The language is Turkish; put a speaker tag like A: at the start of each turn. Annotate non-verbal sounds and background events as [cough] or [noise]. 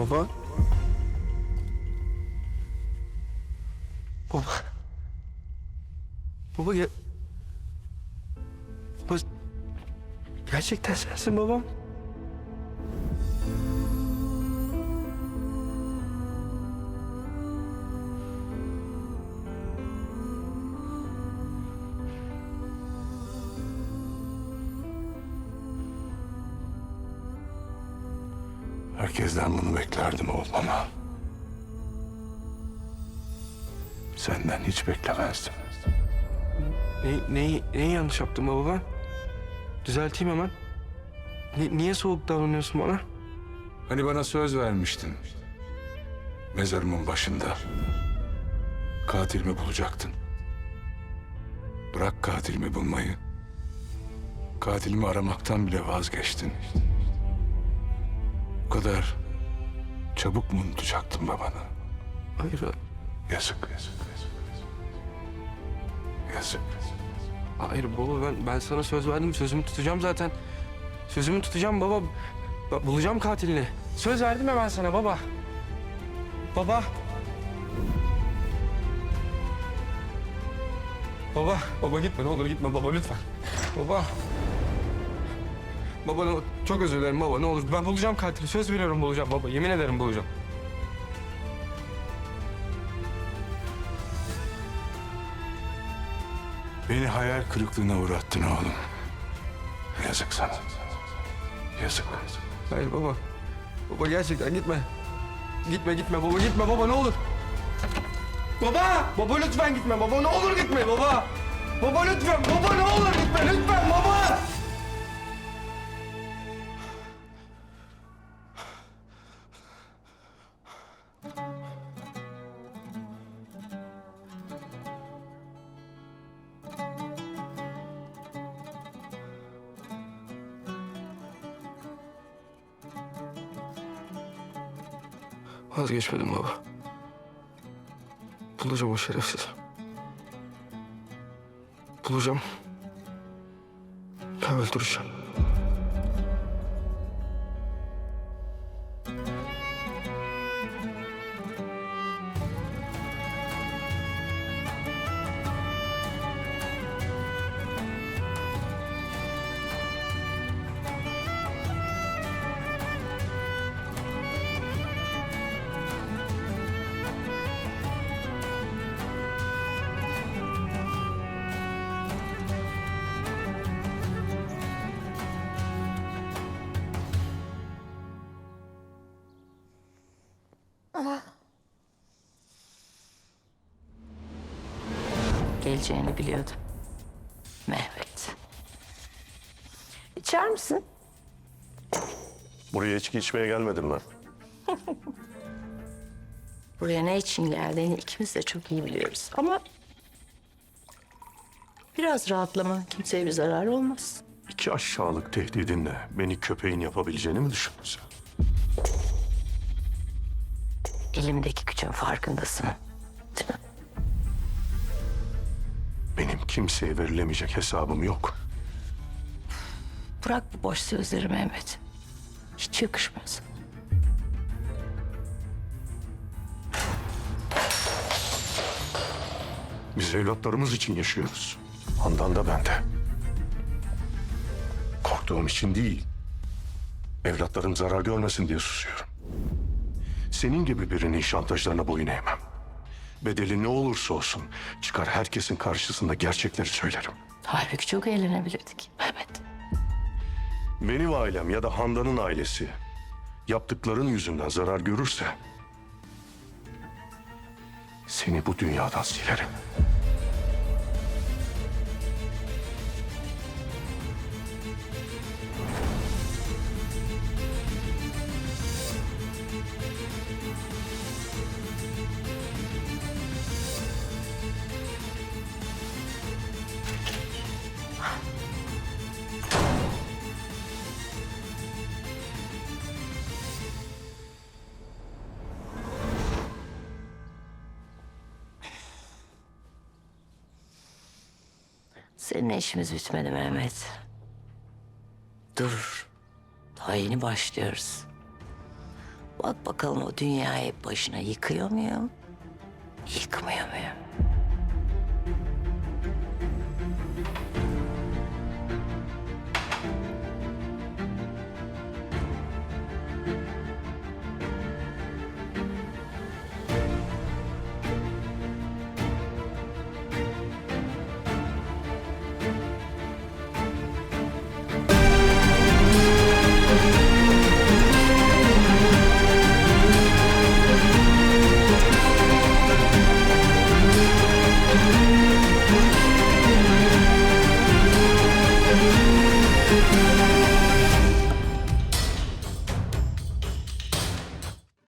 A: Baba. Baba. Baba ya... Baba... Gerçekten sensin babam.
B: Herkesten bunu beklerdim oğlum ama... Senden hiç beklemezdim.
A: Ne, neyi, neyi yanlış yaptım baba ben? Düzelteyim hemen. Ni- niye soğuk davranıyorsun bana?
B: Hani bana söz vermiştin. Mezarımın başında. Katilimi bulacaktın. Bırak katilimi bulmayı. Katilimi aramaktan bile vazgeçtin. Bu kadar çabuk mu unutacaktın babanı?
A: Hayır,
B: Yazık, yazık, yazık. Yazık.
A: hayır baba ben, ben sana söz verdim. Sözümü tutacağım zaten. Sözümü tutacağım baba. Ba- Bulacağım katilini. Söz verdim ya ben sana baba. Baba. Baba, baba gitme ne olur gitme baba lütfen. Baba. Baba ne- çok özür dilerim baba ne olur. Ben bulacağım katili. Söz veriyorum bulacağım baba. Yemin ederim bulacağım.
B: Beni hayal kırıklığına uğrattın oğlum. Yazık sana. Yazık.
A: Hayır baba. Baba gerçekten gitme. Gitme gitme baba gitme baba ne olur. Baba! Baba lütfen gitme baba ne olur gitme baba. Baba lütfen baba ne olur gitme lütfen baba. Vazgeçmedim baba. Bulacağım o şerefsizi. Bulacağım. Ben öldüreceğim.
C: Geleceğini biliyordum. Mehmet. İçer misin?
D: Buraya içki içmeye gelmedim ben. [laughs]
C: Buraya ne için geldiğini ikimiz de çok iyi biliyoruz. Ama biraz rahatlama kimseye bir zarar olmaz.
D: İki aşağılık tehdidinle beni köpeğin yapabileceğini mi düşündün sen?
C: Elimdeki gücün farkındasın. Değil mi?
D: Benim kimseye verilemeyecek hesabım yok.
C: Bırak bu boş sözleri Mehmet. Hiç yakışmaz.
D: Biz evlatlarımız için yaşıyoruz. Handan da ben de. Korktuğum için değil. Evlatlarım zarar görmesin diye susuyorum. Senin gibi birinin şantajlarına boyun eğmem. Bedeli ne olursa olsun çıkar herkesin karşısında gerçekleri söylerim.
C: Halbuki çok eğlenebilirdik Mehmet.
D: Benim ailem ya da Handan'ın ailesi yaptıkların yüzünden zarar görürse seni bu dünyadan silerim.
C: Seninle işimiz bitmedi Mehmet. Dur. Daha yeni başlıyoruz. Bak bakalım o dünyayı başına yıkıyor muyum? Yıkmıyor muyum?